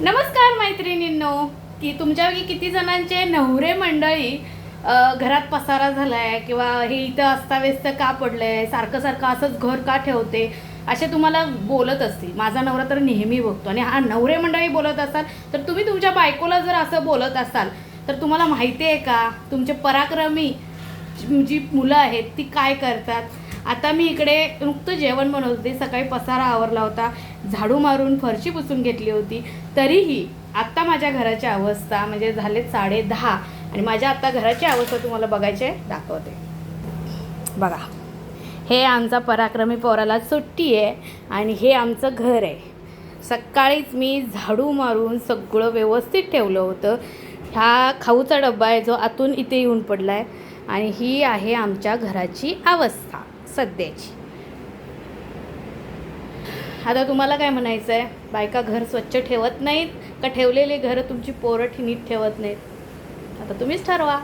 नमस्कार मैत्रिणींनो की तुमच्यापैकी किती जणांचे नवरे मंडळी घरात पसारा झालाय किंवा हे इथं अस्ताव्यस्त का पडलंय सारखं सारखं असंच घर का ठेवते असे तुम्हाला बोलत असतील. माझा नवरा तर नेहमी बघतो आणि हा नवरे मंडळी बोलत असाल तर तुम्ही तुमच्या बायकोला जर असं बोलत असाल तर तुम्हाला माहिती आहे का तुमचे पराक्रमी जी मुलं आहेत ती काय करतात? आता मी इकडे नुकतं जेवण बनवत होते. सकाळी पसारा आवरला होता. झाडू मारून फरशी पुसून घेतली होती. तरीही आत्ता माझ्या घराची अवस्था म्हणजे झाले साडे दहा आणि माझ्या आत्ता घराची अवस्था तुम्हाला बघायचे दाखवते. बघा. हे आमचा पराक्रमी पोराला सुट्टी आहे आणि हे आमचं घर आहे. सकाळीच मी झाडू मारून सगळं व्यवस्थित ठेवलं होतं. हा खाऊचा डब्बा आहे जो आतून इथे येऊन पडला आहे आणि ही आहे आमच्या घराची अवस्था. सध्याची. आता तुम्हाला काय म्हणायचं आहे बायका घर स्वच्छ ठेवत नाहीत का ठेवलेले घरं तुमची पोरं नीट ठेवत नाहीत? आता तुम्हीच ठरवा.